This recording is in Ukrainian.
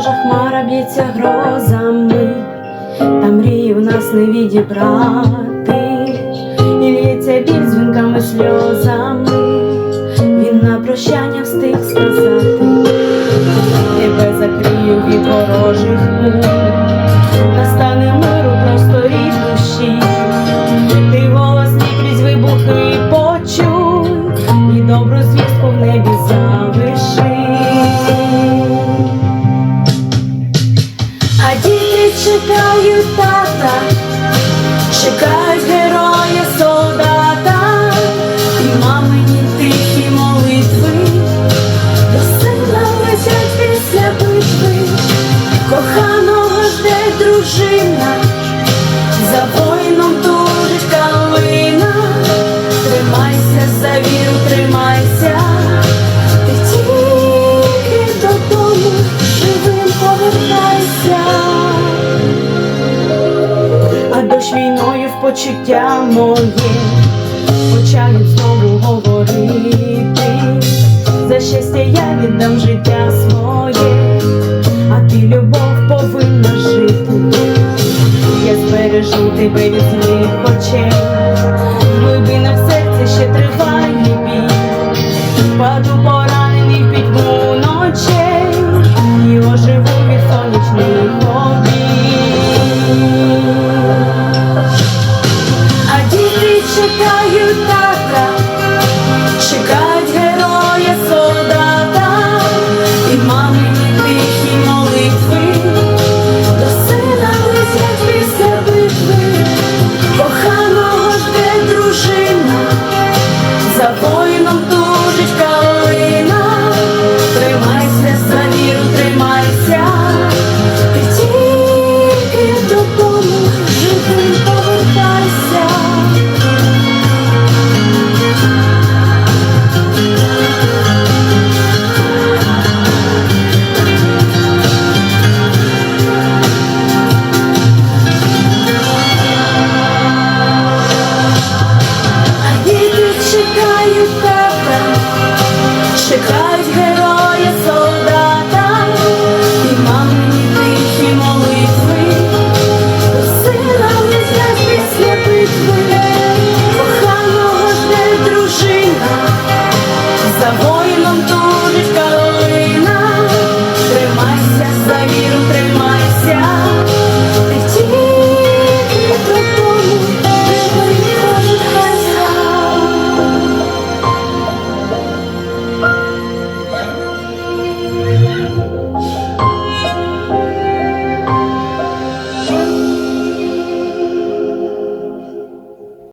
ворожа хмара б'ється грозами, та мрії в нас не відібрати, і лється біль дзвінками сльозами. Він на прощання встиг сказати, тебе закрию від ворожих куль, чекають тата, чекають героя солдата, і мамині тихі молитви, до сина летять після битви, коханого жде дружина, почуття моє, почають знову говорити, за щастя я віддам життя своє, а ти любов повинна жити, я збережу тебе від злих очей, глибина в серці ще триває бій, паду. should go.